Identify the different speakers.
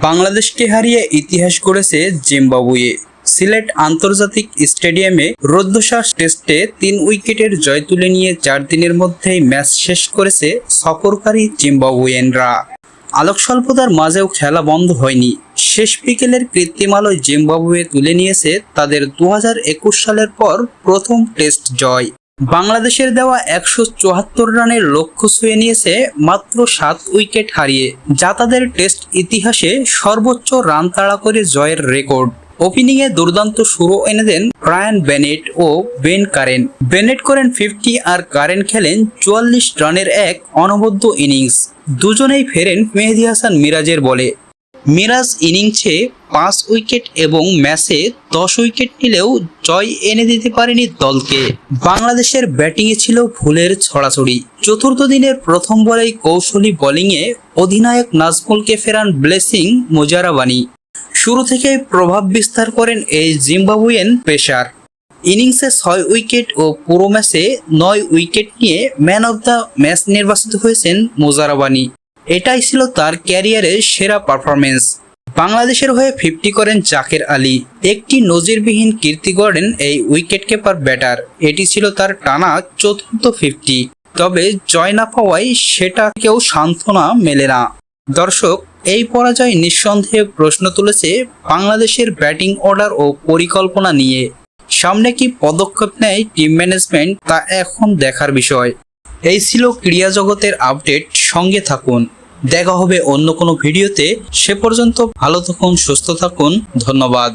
Speaker 1: বাংলাদেশকে হারিয়ে ইতিহাস গড়েছে জিম্বাবুয়ে। সিলেট আন্তর্জাতিক স্টেডিয়ামে রুদ্ধশ্বাস টেস্টে তিন উইকেটের জয় তুলে নিয়ে চার দিনের মধ্যেই ম্যাচ শেষ করেছে সফরকারী জিম্বাবুয়েনরা। আলোক স্বল্পতার মাঝেও খেলা বন্ধ হয়নি। শেষ বিকেলের কৃত্রিম আলোয় জিম্বাবুয়ে তুলে নিয়েছে তাদের দু হাজার একুশ সালের পর প্রথম টেস্ট জয়। বাংলাদেশের দেওয়া একশো চুয়াত্তর রানের লক্ষ্য ছুঁয়ে নিয়েছে মাত্র সাত উইকেট হারিয়ে, যা তাদের টেস্ট ইতিহাসে সর্বোচ্চ রান তাড়া করে জয়ের রেকর্ড। ওপেনিংয়ে দুর্দান্ত শুরু এনে দেন ব্রায়ান বেনেট ও বেন কারেন। বেনেট করেন ফিফটি আর কারেন খেলেন চুয়াল্লিশ রানের এক অনবদ্য ইনিংস। দুজনেই ফেরেন মেহেদি হাসান মিরাজের বলে। মিরাজ ইনিংসে পাঁচ উইকেট এবং ম্যাচে দশ উইকেট নিলেও জয় এনে দিতে পারেনি দলকে। বাংলাদেশের ব্যাটিংয়ে ছিল ভুলের ছড়াছড়ি। চতুর্থ দিনের প্রথম বলেই কৌশলী বোলিংয়ে অধিনায়ক নাজমুলকে ফেরান ব্লেসিং মোজারাবানি। শুরু থেকে প্রভাব বিস্তার করেন এই জিম্বাবুয়েন পেসার। ইনিংসে ছয় উইকেট ও পুরো ম্যাচে নয় উইকেট নিয়ে ম্যান অব দ্য ম্যাচ নির্বাচিত হয়েছেন মোজারাবানি। এটাই ছিল তার ক্যারিয়ারের সেরা পারফরমেন্স বাংলাদেশের হয়ে ফিফটি করেন জাকের আলী। একটি নজিরবিহীন কীর্তি গড়েন এই উইকেট কিপার ব্যাটার। এটি ছিল তার টানা চতুর্থ ফিফটি। তবে জয় না পাওয়ায় সেটা কেউ সান্ত্বনা মেলে না। দর্শক, এই পরাজয় নিঃসন্দেহে প্রশ্ন তুলেছে বাংলাদেশের ব্যাটিং অর্ডার ও পরিকল্পনা নিয়ে। সামনে কি পদক্ষেপ নেয় টিম ম্যানেজমেন্ট, তা এখন দেখার বিষয়। এই ছিল ক্রীড়া জগতের আপডেট, সঙ্গে থাকুন। দেখা হবে অন্য কোনো ভিডিওতে। সে পর্যন্ত ভালো থাকুন সুস্থ থাকুন। ধন্যবাদ।